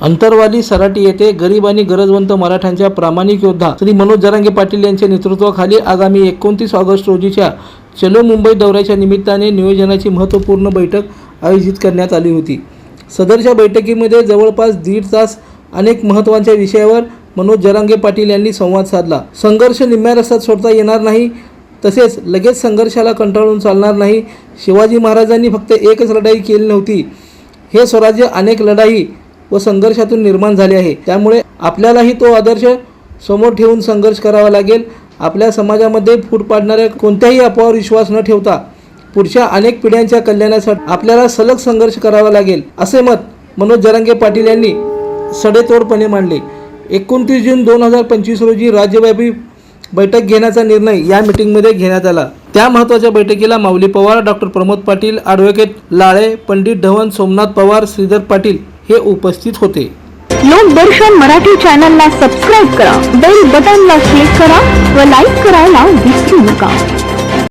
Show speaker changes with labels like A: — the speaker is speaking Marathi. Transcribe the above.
A: अंतरवाली सराटी येथे गरीब आणि गरजवंत मराठ्यांच्या प्रामाणिक योद्धा श्री मनोज जरांगे पाटील यांच्या नेतृत्वाखाली आगामी एकोणतीस ऑगस्ट रोजीच्या चलो मुंबई दौऱ्याच्या निमित्ताने नियोजनाची महत्त्वपूर्ण बैठक आयोजित करण्यात आली होती. सदरच्या बैठकीमध्ये जवळपास दीड तास अनेक महत्त्वाच्या विषयावर मनोज जरांगे पाटील यांनी संवाद साधला. संघर्ष निम्म्या रस्त्यात सोडता येणार नाही तसेच लगेच संघर्षाला कंटाळून चालणार नाही. शिवाजी महाराजांनी फक्त एकच लढाई केली नव्हती. हे स्वराज्य अनेक लढाई व संघर्षातून निर्माण झाले आहे. त्यामुळे आपल्यालाही तो आदर्श समोर ठेवून संघर्ष करावा लागेल. आपल्या समाजामध्ये फूट पाडणाऱ्या कोणत्याही अफवावर विश्वास न ठेवता पुढच्या अनेक पिढ्यांच्या कल्याणासाठी आपल्याला सलग संघर्ष करावा लागेल असे मत मनोज जरांगे पाटील यांनी सडेतोडपणे मांडले. एकोणतीस जून दोन हजार पंचवीस रोजी राज्यव्यापी बैठक घेण्याचा निर्णय या मीटिंगमध्ये घेण्यात आला. त्या महत्त्वाच्या बैठकीला माऊली पवार डॉक्टर प्रमोद पाटील ॲडव्होकेट लाळे पंडित धवन सोमनाथ पवार श्रीधर पाटील हे उपस्थित होते.
B: लोकदर्शन मराठी चॅनलला सबस्क्राईब करा बेल बटनला क्लिक करा व लाईक करायला विसरू नका.